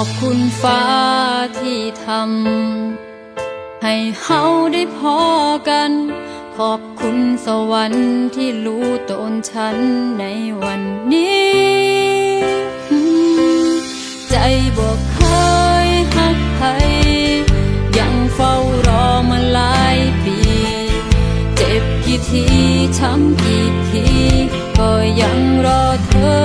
อบคุณฟ้าที่ทำให้เฮาได้พอกัน ขอบคุณสวรรค์ที่รู้ตนฉันในวันนี้ ใจบอกเคยหักใครยังเฝ้ารอมาหลายปี เจ็บกี่ทีช้ำกี่ที ก็ยังรอเธอ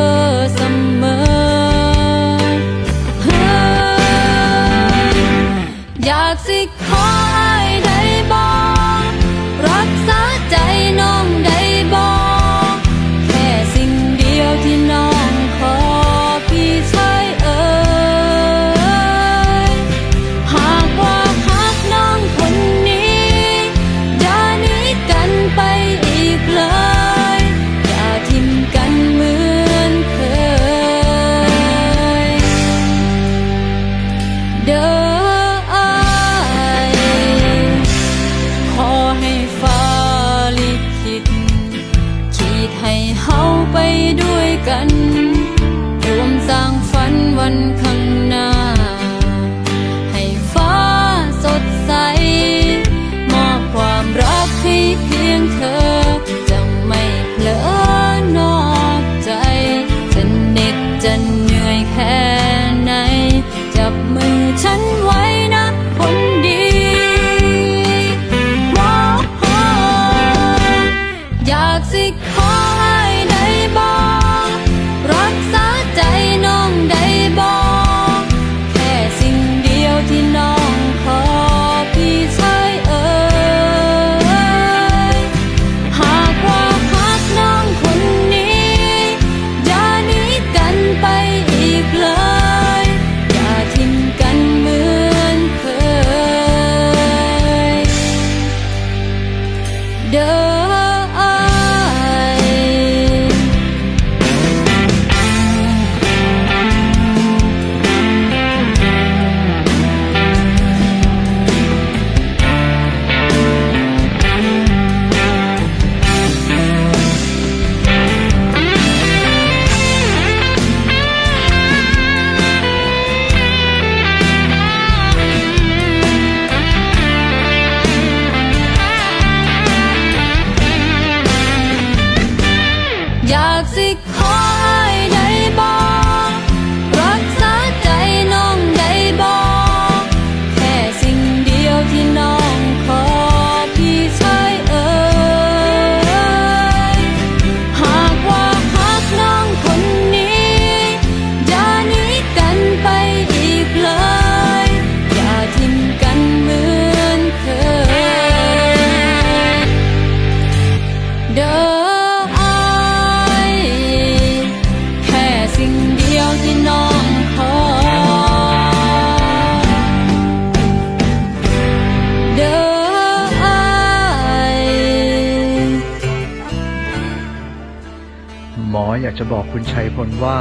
จะบอกคุณชัยพลว่า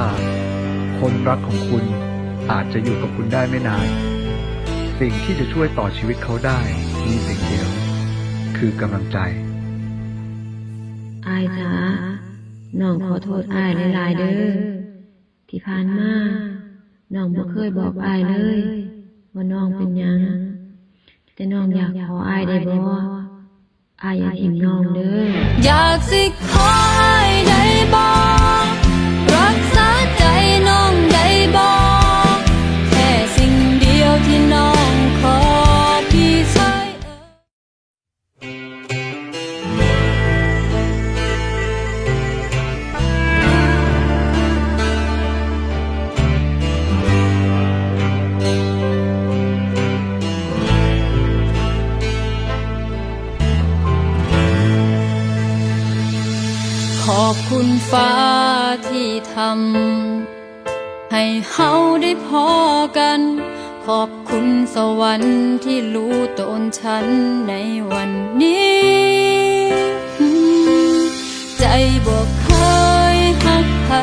คนรักของคุณอาจจะอยู่กับคุณได้ไม่นาน สิ่งที่จะช่วยต่อชีวิตเขาได้มีสิ่งเดียว คือกำลังใจอายจ๋าน้องขอโทษอายหลายๆเด้อที่ผ่านมาน้องบ่เคยบอกอายเลย ว่าน้องเป็นหยังแต่น้องอยากขออายได้บ่อายอย่าทิ้งน้องเด้ออยากสิขอให้ได้บ ฟ้าที่ทำให้เฮาได้พอกัน ขอบคุณสวรรค์ที่รู้ตนฉันในวันนี้ ใจบอกเคยหักใคร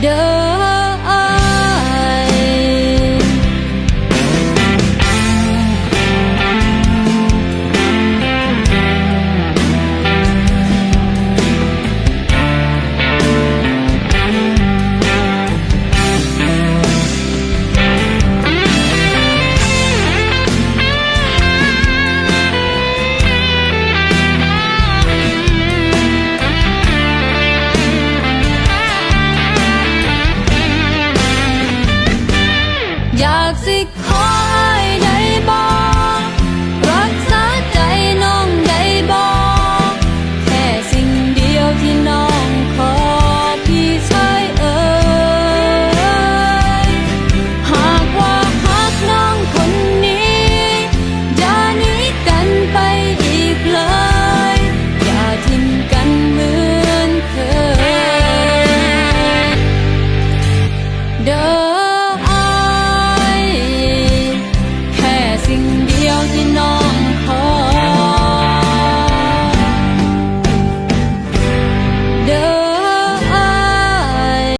Doe